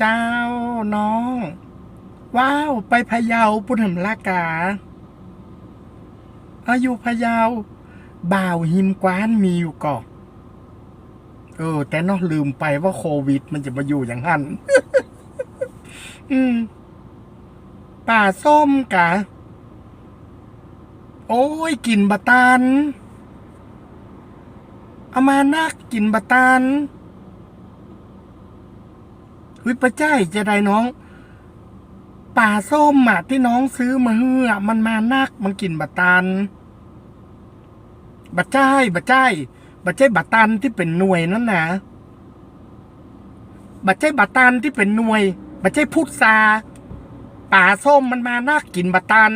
เจ้าน้อง ว้าว ไปพะเยาปุถมลากา อายุพะเยาบ่าวหิมกวานมีอยู่ก่อเออ แต่นอกลืมไปว่าโควิด มันจะมาอยู่อย่างนั้นอืมป่าส้มกะ โอ้ยกลิ่นบะตันเอามานักกลิ่นบะตัน วิปะใจายจะได้น้องป่าส้มอะที่น้องซื้อมาเฮือมันมานัก มันกลิ่นบะตันบะจ้ายบะจ้ายบะจ้ายบะตันที่เป็นหน่วยนั่นนะบะจ้ายบะตันที่เป็นหน่วยบะจ้ายพุทธาป่าส้มมันมานักกลิ่นบะตัน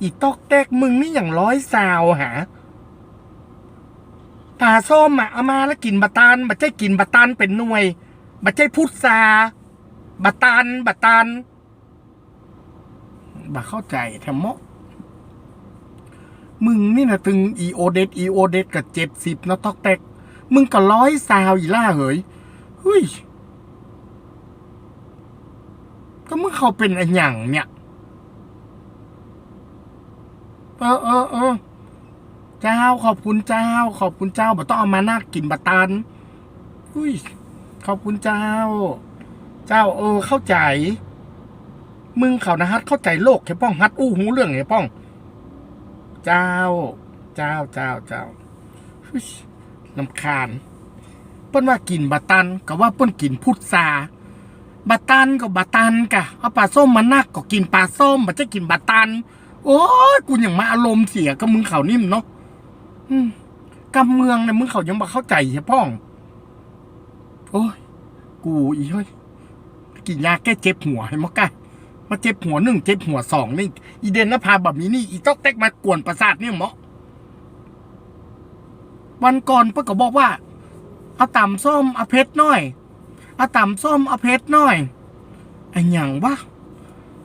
อีตอกแตกมึงนี่อย่างร้อยซาวหาป่าส้มอะเอามาแล้วกินบะตันบะใจกินบะตันเป็นหน่วย บะใจพุทธาบะตันบะตันบะเข้าใจแทมโมะมึงนี่นะตึงอีโอเดตอีโอเดตกับเจ็ดสิบนะตอกแตก มึงก็ร้อยซาวอีล่าเหยเฮ้ย ก็มึงเขาเป็นอะไรอย่างเนี่ย เออเออเออเจ้าขอบคุณเจ้า ขอบคุณเจ้าบ่ต้องเอามานากินบะตันอุ้ย ขอบคุณเจ้า เจ้าเออเข้าใจ มึงเขานะฮัดเข้าใจโลกแค่ป้องฮัดอู้หูเรื่องไงป้อง เจ้า เจ้าเจ้าเจ้าฮึ่ยลำคาญ เปิ้นว่ากินบะตันก็ว่าเปิ้นกินพุทธาบะตันก็บะตันกะเอาปลาส้มมานักก็กินปลาส้มมันจะกินบะตัน โอ้ยกูอย่างมาอารมณ์เสียกับมึงเขานิ่มเนาะกำเมืองเนี่ยมึงเขายังมาเข้าใจใช่ป้อง โอ้ย กูอีเฮ้ยกินยาแก้เจ็บหัวให้มากะมาเจ็บหัวหนึ่งเจ็บหัวสองนี่อีเดนนภาแบบนี้นี่อีต๊อกแตกมากวนประสาทเนี่ยหมอวันก่อนเป้าก็บอกว่าเอาต่ำส้มเอาเพชรน่อยเอาต่ำส้มเอาเพชรน่อยไอ้หยังวะ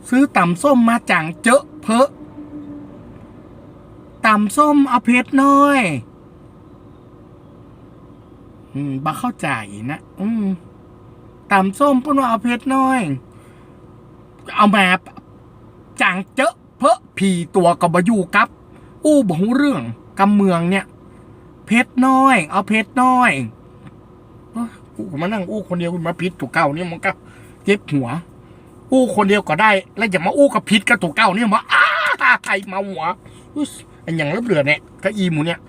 ซื้อต่ำส้มมาจังเจอะเพอะต่ำส้มเอาเพชรน้อย อืมบัเข้าใจนะอืมตำส้มพูดว่าเอาเพชรน้อย เอามาจังเจอะเพอะผีตัวกับบอยู่กับ อู้บ่หูเรื่องกำเมืองเนี่ย เพชรน้อย เอาเพชรน้อยกูมานั่งอู้คนเดียวมาพิษถูกเก่าเนี่ยมันก็เจ็บหัว อู้คนเดียวก็ได้ แล้วอย่ามาอู้กับพิษกับตัวเก่าเนี่ยมาอ้าใครมาหัวอันอย่างรับเลือเนี่ยก็อีหมูเนี่ย